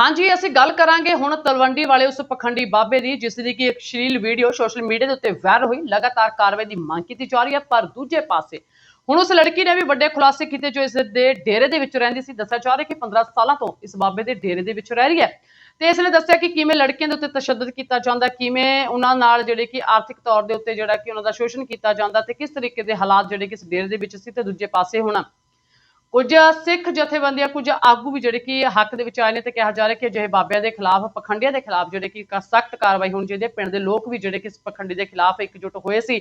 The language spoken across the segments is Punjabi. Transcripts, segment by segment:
ਹਾਂਜੀ, ਅਸੀਂ ਗੱਲ ਕਰਾਂਗੇ ਹੁਣ ਤਲਵੰਡੀ ਵਾਲੇ ਉਸ ਪਖੰਡੀ ਬਾਬੇ ਦੀ, ਜਿਸ ਦੀ ਕਿ ਇੱਕ ਸ਼ਲੀਲ ਵੀਡੀਓ ਸੋਸ਼ਲ ਮੀਡੀਆ ਦੇ ਉੱਤੇ ਵਾਇਰਲ ਹੋਈ। ਲਗਾਤਾਰ ਕਾਰਵਾਈ ਦੀ ਮੰਗ ਕੀਤੀ ਜਾ ਰਹੀ ਹੈ, ਪਰ ਦੂਜੇ ਪਾਸੇ ਹੁਣ ਉਸ ਲੜਕੀ ਨੇ ਵੀ ਵੱਡੇ ਖੁਲਾਸੇ ਕੀਤੇ ਜੋ ਇਸ ਦੇ ਡੇਰੇ ਦੇ ਵਿੱਚ ਰਹਿੰਦੀ ਸੀ। ਦੱਸਿਆ ਜਾ ਰਿਹਾ ਕਿ 15 ਸਾਲਾਂ ਤੋਂ ਇਸ ਬਾਬੇ ਦੇ ਡੇਰੇ ਦੇ ਵਿੱਚ ਰਹਿ ਰਹੀ ਹੈ। ਤੇ ਇਸ ਨੇ ਦੱਸਿਆ ਕਿ ਕਿਵੇਂ ਲੜਕੀਆਂ ਦੇ ਉੱਤੇ ਤਸ਼ੱਦਦ ਕੀਤਾ ਜਾਂਦਾ, ਕਿਵੇਂ ਉਹਨਾਂ ਨਾਲ ਜਿਹੜੇ ਕਿ ਆਰਥਿਕ ਤੌਰ ਦੇ ਉੱਤੇ ਜਿਹੜਾ ਕਿ ਉਹਨਾਂ ਦਾ ਸ਼ੋਸ਼ਣ ਕੀਤਾ ਜਾਂਦਾ ਤੇ ਕਿਸ ਤਰੀਕੇ ਦੇ ਹਾਲਾਤ ਜਿਹੜੇ ਕਿ ਇਸ ਡੇਰੇ ਦੇ ਵਿੱਚ ਸੀ ਤੇ ਦੂਜੇ ਪਾਸੇ ਹੁਣ। ਕੁਝ ਸਿੱਖ ਜਥੇਬੰਦੀਆਂ, ਕੁਝ ਆਗੂ ਵੀ ਜਿਹੜੇ ਕਿ ਹੱਕ ਦੇ ਵਿੱਚ ਆਏ ਨੇ ਤੇ ਕਿਹਾ ਜਾ ਰਿਹਾ ਕਿ ਅਜਿਹੇ ਬਾਬਿਆਂ ਦੇ ਖਿਲਾਫ, ਪਖੰਡੀਆਂ ਦੇ ਖਿਲਾਫ ਜਿਹੜੇ ਕਿ ਸਖਤ ਕਾਰਵਾਈ ਹੋਣੀ ਚਾਹੀਦੀ ਹੈ। ਪਿੰਡ ਦੇ ਲੋਕ ਵੀ ਜਿਹੜੇ ਕਿ ਇਸ ਪਖੰਡੀ ਦੇ ਖਿਲਾਫ ਇਕਜੁੱਟ ਹੋਏ ਸੀ।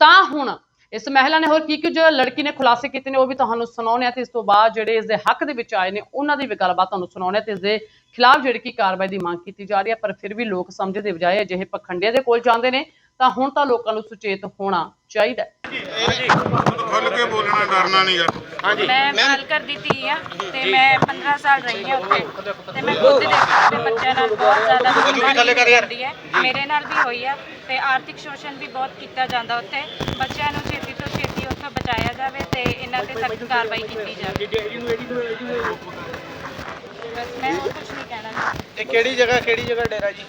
ਤਾਂ ਹੁਣ ਇਸ ਮਹਿਲਾ ਨੇ ਹੋਰ ਕੀ ਕੁਝ ਲੜਕੀ ਨੇ ਖੁਲਾਸੇ ਕੀਤੇ ਨੇ ਉਹ ਵੀ ਤੁਹਾਨੂੰ ਸੁਣਾਉਣੇ ਆ ਤੇ ਇਸ ਤੋਂ ਬਾਅਦ ਜਿਹੜੇ ਇਸ ਦੇ ਹੱਕ ਦੇ ਵਿੱਚ ਆਏ ਨੇ, ਉਹਨਾਂ ਦੀ ਵੀ ਗੱਲਬਾਤ ਤੁਹਾਨੂੰ ਸੁਣਾਉਣੇ ਆ ਤੇ ਇਸ ਦੇ ਖਿਲਾਫ ਜਿਹੜੀ ਕਿ ਕਾਰਵਾਈ ਦੀ ਮੰਗ ਕੀਤੀ ਜਾ ਰਹੀ ਹੈ। ਪਰ ਫਿਰ ਵੀ ਲੋਕ ਸਮਝਦੇ ਦੇ ਬਜਾਏ ਅਜਿਹੇ ਪਖੰਡੀਆਂ ਦੇ ਕੋਲ ਜਾਂਦੇ ਨੇ। ਤਾਂ ਹੁਣ ਤਾਂ ਲੋਕਾਂ ਨੂੰ ਸੁਚੇਤ ਹੋਣਾ ਚਾਹੀਦਾ ਖੁੱਲ ਕੇ ਬੋਲਣਾ ਡਰਨਾ ਨਹੀਂਗਾ ਮੈਂ ਪਾਲਕਰ ਦੀ ਧੀ ਆ ਤੇ ਮੈਂ 15 ਸਾਲ ਰਹੀ ਹਾਂ ਉੱਥੇ। ਤੇ ਮੈਂ ਖੁਦ ਦੇਖਿਆ ਆਪਣੇ ਬੱਚਿਆਂ ਨਾਲ ਬਹੁਤ ਜ਼ਿਆਦਾ ਦੁਸ਼ਮਣੀ ਹੁੰਦੀ ਹੈ। ਮੇਰੇ ਨਾਲ ਵੀ ਹੋਈ ਆ ਤੇ ਆਰਥਿਕ ਸ਼ੋਸ਼ਣ ਵੀ ਬਹੁਤ ਕੀਤਾ ਜਾਂਦਾ ਉੱਥੇ। ਬੱਚਿਆਂ ਨੂੰ ਛੇਤੀ ਤੋਂ ਛੇਤੀ ਉੱਥੋਂ ਬਚਾਇਆ ਜਾਵੇ ਤੇ ਇਹਨਾਂ ਤੇ ਸਖਤ ਕਾਰਵਾਈ ਕੀਤੀ ਜਾਵੇ। ਬਸ ਮੈਂ ਹੋਰ ਕੁਝ ਨਹੀਂ ਕਹਿਣਾ। ਇਹ ਕਿਹੜੀ ਜਗ੍ਹਾ ਕਿਹੜੀ ਜਗ੍ਹਾ ਡੇਰਾ ਜੀ?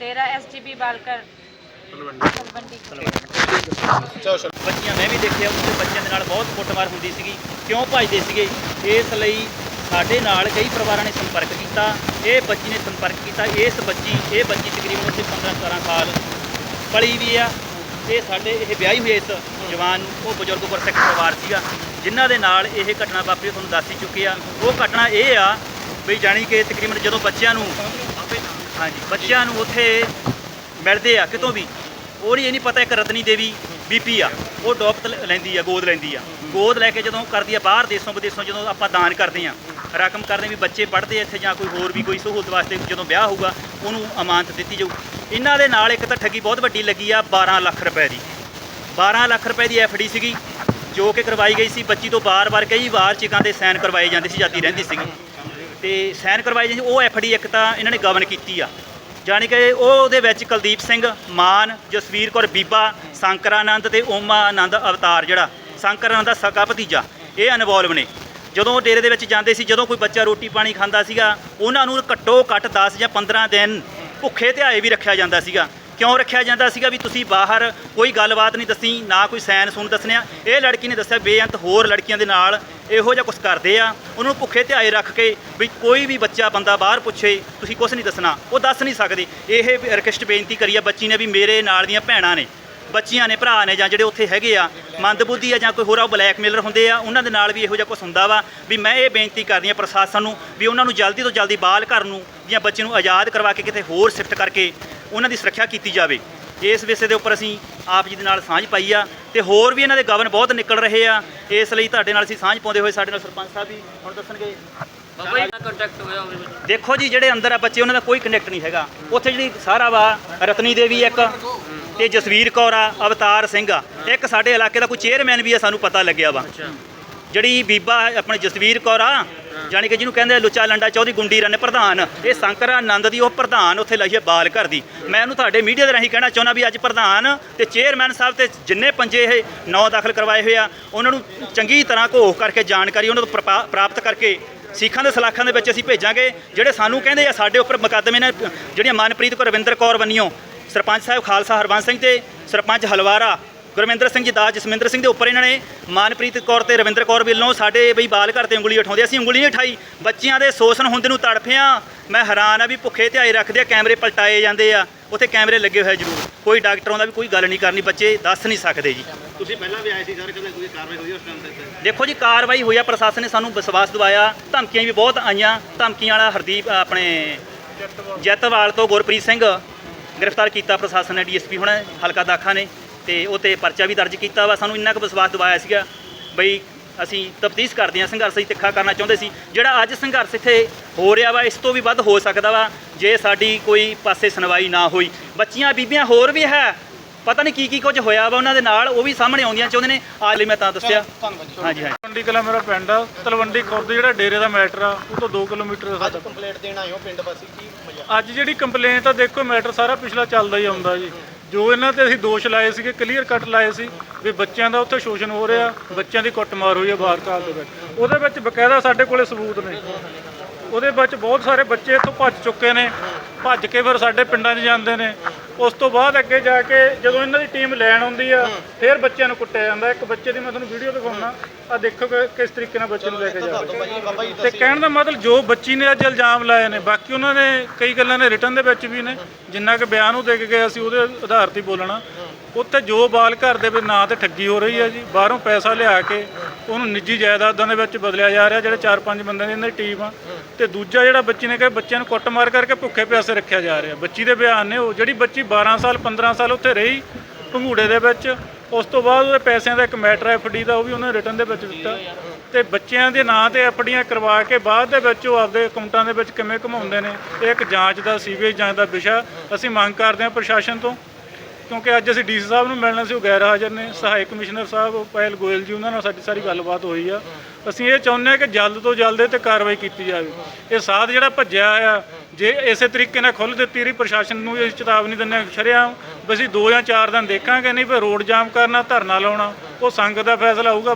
ਡੇਰਾ ਐਸਜੀਬੀ ਬਾਲਕਰ। ਤਲਵੰਡੀ ਬੱਚੀਆਂ, ਮੈਂ ਵੀ ਦੇਖਿਆ ਉੱਥੇ ਬੱਚਿਆਂ ਦੇ ਨਾਲ ਬਹੁਤ ਕੁੱਟਮਾਰ ਹੁੰਦੀ ਸੀਗੀ। ਕਿਉਂ ਭੱਜਦੇ ਸੀਗੇ? ਇਸ ਲਈ ਸਾਡੇ ਨਾਲ ਕਈ ਪਰਿਵਾਰਾਂ ਨੇ ਸੰਪਰਕ ਕੀਤਾ। ਇਹ ਬੱਚੀ ਨੇ ਸੰਪਰਕ ਕੀਤਾ। ਇਸ ਬੱਚੀ, ਇਹ ਬੱਚੀ ਤਕਰੀਬਨ ਉੱਥੇ 15 17 ਸਾਲ ਪਲੀ ਵੀ ਆ। ਇਹ ਸਾਡੇ, ਇਹ ਵਿਆਹੀ ਹੋਏ ਇਸ ਜਵਾਨ, ਉਹ ਬਜ਼ੁਰਗ ਗੁਰਸਿੱਖ ਪਰਿਵਾਰ ਸੀਗਾ। ਜਿਨ੍ਹਾਂ ਦੇ ਨਾਲ ਇਹ ਘਟਨਾ ਵਾਪਰੀ, ਤੁਹਾਨੂੰ ਦੱਸ ਹੀ ਚੁੱਕੇ ਆ। ਉਹ ਘਟਨਾ ਇਹ ਆ ਵੀ ਜਾਣੀ ਕਿ ਤਕਰੀਬਨ ਜਦੋਂ ਬੱਚਿਆਂ ਨੂੰ, ਹਾਂਜੀ, ਬੱਚਿਆਂ ਨੂੰ ਉੱਥੇ ਮਿਲਦੇ ਆ, ਕਿਤੋਂ ਵੀ। ਉਹ ਨਹੀਂ, ਇਹ ਨਹੀਂ ਪਤਾ ਇੱਕ ਰਤਨੀ ਦੇਵੀ ਬੀਪੀ ਆ। ਉਹ ਡੋਪਤ ਲੈਂਦੀ ਆ, ਗੋਦ ਲੈਂਦੀ ਆ। ਗੋਦ ਲੈ ਕੇ ਜਦੋਂ ਕਰਦੀ ਆ ਬਾਹਰ ਦੇਸ਼ੋਂ ਵਿਦੇਸ਼ੋਂ, ਜਦੋਂ ਆਪਾਂ ਦਾਨ ਕਰਦੇ ਆ, ਰਕਮ ਕਰਦੇ ਵੀ ਬੱਚੇ ਪੜ੍ਹਦੇ ਇੱਥੇ ਜਾਂ ਕੋਈ ਹੋਰ ਵੀ ਕੋਈ ਸਹੂਲਤ ਵਾਸਤੇ ਜਦੋਂ ਵਿਆਹ ਹੋਊਗਾ, ਉਹਨੂੰ ਅਮਾਨਤ ਦਿੱਤੀ ਜਾਊ। ਇਹਨਾਂ ਦੇ ਨਾਲ ਇੱਕ ਤਾਂ ਠੱਗੀ ਬਹੁਤ ਵੱਡੀ ਲੱਗੀ ਆ 12 ਲੱਖ ਰੁਪਏ ਦੀ। 12 ਲੱਖ ਰੁਪਏ ਦੀ ਐਫਡੀ ਸੀਗੀ, ਜੋ ਕਿ ਕਰਵਾਈ ਗਈ ਸੀ। ਬੱਚੀ ਤੋਂ ਬਾਰ-ਬਾਰ ਕਈ ਵਾਰ ਚਿਕਾਂ ਦੇ ਸਾਈਨ ਕਰਵਾਏ ਜਾਂਦੇ ਸੀ ਜਾਂਦੀ ਰਹਿੰਦੀ ਸੀਗੀ। ਤੇ ਸਾਈਨ ਕਰਵਾਏ ਜਾਂਦੇ ਸੀ, ਉਹ ਐਫਡੀ ਇੱਕ ਤਾਂ ਇਹਨਾਂ ਨੇ ਗਵਨ ਕੀਤੀ ਆ। ਜਾਣੀ ਕਿ ਉਹ ਉਹਦੇ ਵਿੱਚ ਕੁਲਦੀਪ ਸਿੰਘ, ਮਾਨ, ਜਸਵੀਰ ਕੌਰ, ਬੀਬਾ, ਸ਼ੰਕਰਾਨੰਦ ਤੇ ਓਮਾ ਆਨੰਦ ਅਵਤਾਰ ਜਿਹੜਾ, ਸ਼ੰਕਰਾਨੰਦ ਦਾ ਸਕਾ ਭਤੀਜਾ, ਇਹ ਇਨਵੋਲਵ ਨੇ। ਜਦੋਂ ਉਹ ਡੇਰੇ ਦੇ ਵਿੱਚ ਜਾਂਦੇ ਸੀ, ਜਦੋਂ ਕੋਈ ਬੱਚਾ ਰੋਟੀ ਪਾਣੀ ਖਾਂਦਾ ਸੀਗਾ, ਉਹਨਾਂ ਨੂੰ ਘੱਟੋ ਘੱਟ 10 ਜਾਂ 15 ਦਿਨ ਭੁੱਖੇ ਧਿਆਏ ਵੀ ਰੱਖਿਆ ਜਾਂਦਾ ਸੀਗਾ। ਕਿਉਂ ਰੱਖਿਆ ਜਾਂਦਾ ਸੀਗਾ ਵੀ ਤੁਸੀਂ ਬਾਹਰ ਕੋਈ ਗੱਲਬਾਤ ਨਹੀਂ ਦੱਸੀ, ਨਾ ਕੋਈ ਸੈਨ ਸੂਨ ਦੱਸਣਿਆ? ਇਹ ਲੜਕੀ ਨੇ ਦੱਸਿਆ, ਬੇਅੰਤ ਹੋਰ ਲੜਕੀਆਂ ਦੇ ਨਾਲ ਇਹੋ ਜਿਹਾ ਕੁਝ ਕਰਦੇ ਆ। ਉਹਨੂੰ ਭੁੱਖੇ ਧਿਆਏ ਰੱਖ ਕੇ ਵੀ ਕੋਈ ਵੀ ਬੱਚਾ ਬੰਦਾ ਬਾਹਰ ਪੁੱਛੇ, ਤੁਸੀਂ ਕੁਝ ਨਹੀਂ ਦੱਸਣਾ। ਉਹ ਦੱਸ ਨਹੀਂ ਸਕਦੇ। ਇਹ ਰਿਕਵੈਸਟ ਬੇਨਤੀ ਕਰੀ ਆ ਬੱਚੀ ਨੇ ਵੀ ਮੇਰੇ ਨਾਲ ਦੀਆਂ ਭੈਣਾਂ ਨੇ। ਬੱਚੀਆਂ ਨੇ, ਭਰਾ ਨੇ ਜਾਂ ਜਿਹੜੇ ਉੱਥੇ ਹੈਗੇ ਆ, ਮੰਦਬੁੱਧੀ ਆ ਜਾਂ ਕੋਈ ਹੋਰ ਆ ਬਲੈਕਮੇਲਰ ਹੁੰਦੇ ਆ, ਉਹਨਾਂ ਦੇ ਨਾਲ ਵੀ ਇਹੋ ਜਿਹਾ ਕੁਝ ਹੁੰਦਾ ਵਾ ਵੀ ਮੈਂ ਇਹ ਬੇਨਤੀ ਕਰਦੀ ਆ ਪ੍ਰਸ਼ਾਸਨ ਨੂੰ ਵੀ ਉਹਨਾਂ ਨੂੰ ਜਲਦੀ ਤੋਂ ਜਲਦੀ ਬਾਲ ਘਰ ਨੂੰ ਜਾਂ ਬੱਚੇ ਨੂੰ ਆਜ਼ਾਦ ਕਰਵਾ ਕੇ ਕਿਤੇ ਹੋਰ ਸ਼ਿਫਟ ਕਰਕੇ ਉਹਨਾਂ ਦੀ ਸੁਰੱਖਿਆ ਕੀਤੀ ਜਾਵੇ। ਇਸ ਵਿਸ਼ੇ ਦੇ ਉੱਪਰ ਅਸੀਂ ਆਪ ਜੀ ਦੇ ਨਾਲ ਸਾਂਝ ਪਾਈ ਆ ਤੇ ਹੋਰ ਵੀ ਇਹਨਾਂ ਦੇ ਗਵਨ ਬਹੁਤ ਨਿਕਲ ਰਹੇ ਆ। ਇਸ ਲਈ ਤੁਹਾਡੇ ਨਾਲ ਅਸੀਂ ਸਾਂਝ ਪਾਉਂਦੇ ਹੋਏ ਸਾਡੇ ਨਾਲ ਸਰਪੰਚ ਸਾਹਿਬ ਵੀ ਹੁਣ ਦੱਸਣਗੇ। ਦੇਖੋ ਜੀ ਜਿਹੜੇ ਅੰਦਰ ਆ ਬੱਚੇ ਉਹਨਾਂ ਦਾ ਕੋਈ ਕਨੈਕਟ ਨਹੀਂ ਹੈਗਾ। ਉੱਥੇ ਜਿਹੜੀ ਸਾਰਾ ਵਾ ਰਤਨੀ ਦੇਵੀ ਇੱਕ ਤੇ ਜਸਵੀਰ ਕੌਰ ਆ ਅਵਤਾਰ ਸਿੰਘ ਆ। ਇੱਕ ਸਾਡੇ ਇਲਾਕੇ ਦਾ ਕੋਈ ਚੇਅਰਮੈਨ ਵੀ ਆ ਸਾਨੂੰ ਪਤਾ ਲੱਗਿਆ ਵਾ। ਜਿਹੜੀ ਬੀਬਾ ਆਪਣੇ ਜਸਵੀਰ ਕੌਰ ਆ ਜਾਣੀ ਕਿ ਜਿਹਨੂੰ ਕਹਿੰਦੇ ਆ ਲੁੱਚਾ ਲੰਡਾ ਚੌਧਰੀ ਗੁੰਡੀ ਰਨ ਪ੍ਰਧਾਨ, ਇਹ ਸ਼ੰਕਰ ਆਨੰਦ ਦੀ ਉਹ ਪ੍ਰਧਾਨ ਉੱਥੇ ਲਈ ਹੈ ਬਾਲ ਘਰ ਦੀ। ਮੈਂ ਉਹਨੂੰ ਤੁਹਾਡੇ ਮੀਡੀਆ ਦੇ ਰਾਹੀਂ ਕਹਿਣਾ ਚਾਹੁੰਦਾ ਵੀ ਅੱਜ ਪ੍ਰਧਾਨ ਤੇ ਚੇਅਰਮੈਨ ਸਾਹਿਬ ਤੇ ਜਿੰਨੇ ਪੰਜੇ ਇਹ ਨੌ ਦਾਖਲ ਕਰਵਾਏ ਹੋਏ ਆ, ਉਹਨਾਂ ਨੂੰ ਚੰਗੀ ਤਰ੍ਹਾਂ ਘੋਖ ਕਰਕੇ ਜਾਣਕਾਰੀ ਉਹਨਾਂ ਤੋਂ ਪ੍ਰਪਾ- ਪ੍ਰਾਪਤ ਕਰਕੇ ਸਿੱਖਾਂ ਦੇ ਸਲਾਖਾਂ ਦੇ ਵਿੱਚ ਅਸੀਂ ਭੇਜਾਂਗੇ, ਜਿਹੜੇ ਸਾਨੂੰ ਕਹਿੰਦੇ ਆ ਸਾਡੇ ਉੱਪਰ ਮੁਕੱਦਮੇ ਨੇ, ਜਿਹੜੀਆਂ ਮਨਪ੍ਰੀਤ ਕੌਰ ਰਵਿੰਦਰ ਕੌਰ ਬੰਨਿਓ ਸਰਪੰਚ ਸਾਹਿਬ ਖਾਲਸਾ ਹਰਬੰਸ ਸਿੰਘ ਤੇ ਸਰਪੰਚ ਹਲਵਾਰਾ ਗੁਰਮਿੰਦਰ ਸਿੰਘ ਜੀ ਦਾਸ ਜਸਮਿੰਦਰ ਸਿੰਘ ਦੇ ਉੱਪਰ ਇਹਨਾਂ ਨੇ ਮਨਪ੍ਰੀਤ ਕੌਰ ਤੇ ਰਵਿੰਦਰ ਕੌਰ ਵੱਲੋਂ ਸਾਡੇ ਬਈ ਬਾਲ ਘਰ ਤੇ ਉਂਗਲੀ ਉਠਾਉਂਦੇ ਅਸੀਂ ਉਂਗਲੀ ਨਹੀਂ ਉਠਾਈ ਬੱਚਿਆਂ ਦੇ ਸ਼ੋਸ਼ਣ ਹੁੰਦੇ ਨੂੰ ਤੜਫਿਆ ਮੈਂ ਹੈਰਾਨ ਆ ਵੀ ਭੁੱਖੇ ਧਿਆਏ ਰੱਖਦੇ ਆ ਕੈਮਰੇ ਪਲਟਾਏ ਜਾਂਦੇ ਆ ਉੱਥੇ ਕੈਮਰੇ ਲੱਗੇ ਹੋਏ ਜ਼ਰੂਰ। ਕੋਈ ਡਾਕਟਰਾਂ ਦਾ ਵੀ ਕੋਈ ਗੱਲ ਨਹੀਂ ਕਰਨੀ ਬੱਚੇ ਦੱਸ ਨਹੀਂ ਸਕਦੇ ਜੀ। ਤੁਸੀਂ ਪਹਿਲਾਂ ਵੀ ਆਏ ਸੀ ਸਰ ਕਦੇ ਕੋਈ ਕਾਰਵਾਈ ਹੋਈ ਉਸ ਟਾਈਮ ਤੇ? ਦੇਖੋ ਜੀ ਕਾਰਵਾਈ ਹੋਈ ਆ ਪ੍ਰਸ਼ਾਸਨ ਨੇ ਸਾਨੂੰ ਵਿਸ਼ਵਾਸ ਦਿਵਾਇਆ ਧਮਕੀਆਂ ਵੀ ਬਹੁਤ ਆਈਆਂ ਧਮਕੀਆਂ ਵਾਲਾ ਹਰਦੀਪ ਆਪਣੇ ਜੈਤਵਾਲ ਤੋਂ ਗੁਰਪ੍ਰੀਤ ਸਿੰਘ ਗ੍ਰਿਫਤਾਰ ਕੀਤਾ ਪ੍ਰਸ਼ਾਸਨ ਨੇ ਡੀਐਸਪੀ ਹੁਣ ਹਲਕਾ ਦਾਖਾ ਨੇ। ਤੇ ਉਹ ਤੇ ਪਰਚਾ ਵੀ ਦਰਜ ਕੀਤਾ ਵਾ ਸਾਨੂੰ ਇੰਨਾ ਕੁ ਵਿਸ਼ਵਾਸ ਦਿਵਾਇਆ ਸੀਗਾ ਬਈ ਅਸੀਂ ਤਫਤੀਸ਼ ਕਰਦੇ ਹਾਂ ਸੰਘਰਸ਼ ਅਸੀਂ ਤਿੱਖਾ ਕਰਨਾ ਚਾਹੁੰਦੇ ਸੀ। ਜਿਹੜਾ ਅੱਜ ਸੰਘਰਸ਼ ਇੱਥੇ ਹੋ ਰਿਹਾ ਵਾ ਇਸ ਤੋਂ ਵੀ ਵੱਧ ਹੋ ਸਕਦਾ ਵਾ ਜੇ ਸਾਡੀ ਕੋਈ ਪਾਸੇ ਸੁਣਵਾਈ ਨਾ ਹੋਈ। ਬੱਚੀਆਂ ਬੀਬੀਆਂ ਹੋਰ ਵੀ ਹੈ। ਪਤਾ ਨਹੀਂ ਕੀ ਕੀ ਕੁਝ ਹੋਇਆ ਵਾ ਉਹਨਾਂ ਦੇ ਨਾਲ ਉਹ ਵੀ ਸਾਹਮਣੇ ਆਉਂਦੀਆਂ ਚਾਹੁੰਦੇ ਨੇ। ਆ ਲਈ ਮੈਂ ਤਾਂ ਦੱਸਿਆ। ਹਾਂਜੀ ਹਾਂਜੀ। ਤਲਵੰਡੀ ਕਲਾ ਮੇਰਾ ਪਿੰਡ ਆ। ਤਲਵੰਡੀ ਖੁਰਦ ਜਿਹੜਾ ਡੇਰੇ ਦਾ ਮੈਟਰ ਆ ਉਹ ਤੋਂ 2 ਕਿਲੋਮੀਟਰ ਦਾ ਸਾਡਾ ਕੰਪਲੇਂਟ ਦੇਣ ਹੋ ਪਿੰਡ ਵਾਸੀ ਕੀ ਮਜ਼ਾ? ਅੱਜ ਜਿਹੜੀ ਕੰਪਲੇਂਟ ਆ ਦੇਖੋ ਮੈਟਰ ਸਾਰਾ ਪਿਛਲਾ ਚੱਲਦਾ ਹੀ ਆਉਂਦਾ ਜੀ। ਜੋ ਇਹਨਾਂ ਤੇ ਅਸੀਂ ਦੋਸ਼ ਲਾਏ ਸੀਗੇ ਕਲੀਅਰ ਕੱਟ ਲਾਏ ਸੀ ਵੀ ਬੱਚਿਆਂ ਦਾ ਉੱਥੇ ਸ਼ੋਸ਼ਣ ਹੋ ਰਿਹਾ, ਬੱਚਿਆਂ ਦੀ ਕੁੱਟਮਾਰ ਹੋਈ ਹੈ ਬਾਹਰ ਕਾਲ ਦੇ ਵਿੱਚ। ਉਹਦੇ ਵਿੱਚ ਬਕਾਇਦਾ ਸਾਡੇ ਕੋਲੇ ਸਬੂਤ ਨੇ। ਉਹਦੇ ਵਿੱਚ ਬਹੁਤ ਸਾਰੇ ਬੱਚੇ ਇੱਥੋਂ ਭੱਜ ਚੁੱਕੇ ਨੇ। ਭੱਜ ਕੇ ਫਿਰ ਸਾਡੇ ਪਿੰਡਾਂ 'ਚ ਜਾਂਦੇ ਨੇ। ਉਸ ਤੋਂ ਬਾਅਦ ਅੱਗੇ ਜਾ ਕੇ ਜਦੋਂ ਇਹਨਾਂ ਦੀ ਟੀਮ ਲੈਣ ਆਉਂਦੀ ਆ ਫਿਰ ਬੱਚਿਆਂ ਨੂੰ ਕੁੱਟਿਆ ਜਾਂਦਾ। ਇੱਕ ਬੱਚੇ ਦੀ ਮੈਂ ਤੁਹਾਨੂੰ ਵੀਡੀਓ ਦਿਖਾਉਣਾ। ਆ ਦੇਖੋ ਕਿ ਕਿਸ ਤਰੀਕੇ ਨਾਲ ਬੱਚੇ ਨੂੰ ਲੈ ਕੇ ਜਾ ਰਹੇ। ਤੇ ਕਹਿਣ ਦਾ ਮਤਲਬ ਜੋ ਬੱਚੀ ਨੇ ਅੱਜ ਇਲਜ਼ਾਮ ਲਾਏ ਨੇ ਬਾਕੀ ਉਹਨਾਂ ਨੇ ਕਈ ਗੱਲਾਂ ਨੇ ਰਿਟਰਨ ਦੇ ਵਿੱਚ ਵੀ ਨੇ। ਜਿੰਨਾ ਕਿ ਬਿਆਨ ਉਹ ਦੇ ਕੇ ਗਏ ਅਸੀਂ ਉਹਦੇ ਆਧਾਰ ਤੇ ਬੋਲਣਾ। ਉੱਥੇ ਜੋ ਬਾਲ ਘਰ ਦੇ ਵਿੱਚ ਨਾਂ ਤੇ ਠੱਗੀ ਹੋ ਰਹੀ ਹੈ ਜੀ ਬਾਹਰੋਂ ਪੈਸਾ ਲਿਆ ਕੇ ਉਹਨੂੰ ਨਿੱਜੀ ਜਾਇਦਾਦਾਂ ਦੇ ਵਿੱਚ ਬਦਲਿਆ ਜਾ ਰਿਹਾ, ਜਿਹੜੇ ਚਾਰ ਪੰਜ ਬੰਦਿਆਂ ਦੀ ਇਹਨਾਂ ਦੀ ਟੀਮ ਆ। ਤੇ ਦੂਜਾ ਜਿਹੜਾ ਬੱਚੀ ਨੇ ਕਿਹਾ, ਬੱਚਿਆਂ ਨੂੰ ਕੁੱਟਮਾਰ ਕਰਕੇ ਭੁੱਖੇ ਪਿਆਸੇ ਰੱਖਿਆ ਜਾ ਰਿਹਾ। ਬੱਚੀ ਦੇ ਬਿਆਨ ਨੇ ਉਹ, ਜਿਹੜੀ ਬੱਚੀ 12 ਸਾਲ 15 ਸਾਲ ਉੱਥੇ ਰਹੀ ਭੰਗੂੜੇ ਦੇ ਵਿੱਚ, ਉਸ ਤੋਂ ਬਾਅਦ ਉਹਦੇ ਪੈਸਿਆਂ ਦਾ ਇੱਕ ਮੈਟਰ ਐਫਡੀ ਦਾ ਉਹ ਵੀ ਉਹਨੇ ਰਿਟਰਨ ਦੇ ਵਿੱਚ ਦਿੱਤਾ। ਤੇ ਬੱਚਿਆਂ ਦੇ ਨਾਂ ਤੇ ਐਫਡੀਆਂ ਕਰਵਾ ਕੇ ਬਾਅਦ ਦੇ ਵਿੱਚ ਉਹ ਆਪਦੇ ਅਕਾਊਂਟਾਂ ਦੇ ਵਿੱਚ ਕਿਵੇਂ ਘਮਾਉਂਦੇ ਨੇ, ਇਹ ਇੱਕ ਜਾਂਚ ਦਾ, ਸੀਬੀਆਈ ਜਾਂਚ ਦਾ ਵਿਸ਼ਾ। ਅਸੀਂ ਮੰਗ ਕਰਦੇ ਹਾਂ ਪ੍ਰਸ਼ਾਸਨ ਤੋਂ ਕਿਉਂਕਿ ਅੱਜ ਅਸੀਂ ਡੀਸੀ ਸਾਹਿਬ ਨੂੰ ਮਿਲਣਾ ਸੀ, ਉਹ ਗੈਰ ਹਾਜ਼ਰ ਨੇ, ਸਹਾਇਕ ਕਮਿਸ਼ਨਰ ਸਾਹਿਬ ਪਾਇਲ ਗੋਇਲ ਜੀ, ਉਹਨਾਂ ਨਾਲ ਸਾਡੀ ਸਾਰੀ ਗੱਲਬਾਤ ਹੋਈ ਆ। ਅਸੀਂ ਇਹ ਚਾਹੁੰਦੇ ਹਾਂ ਕਿ ਜਲਦ ਤੋਂ ਜਲਦ ਇਹ ਤੇ ਕਾਰਵਾਈ ਕੀਤੀ ਜਾਵੇ। ਇਹ ਸਾਧ ਜਿਹੜਾ ਭੱਜਿਆ ਆ, ਜੇ ਇਸੇ ਤਰੀਕੇ ਨਾਲ ਖੁੱਲ੍ਹ ਦਿੱਤੀ ਰਹੀ, ਪ੍ਰਸ਼ਾਸਨ ਨੂੰ ਇਹ ਚੇਤਾਵਨੀ ਦਿੰਦੇ ਹਾਂ, ਸ਼ਰਿਆਮ ਵੀ ਅਸੀਂ ਦੋ ਜਾਂ ਚਾਰ ਦਿਨ ਦੇਖਾਂਗੇ, ਨਹੀਂ ਫਿਰ ਰੋਡ ਜਾਮ ਕਰਨਾ, ਧਰਨਾ ਲਾਉਣਾ, ਉਹ ਸੰਗਤ ਦਾ ਫੈਸਲਾ ਹੋਊਗਾ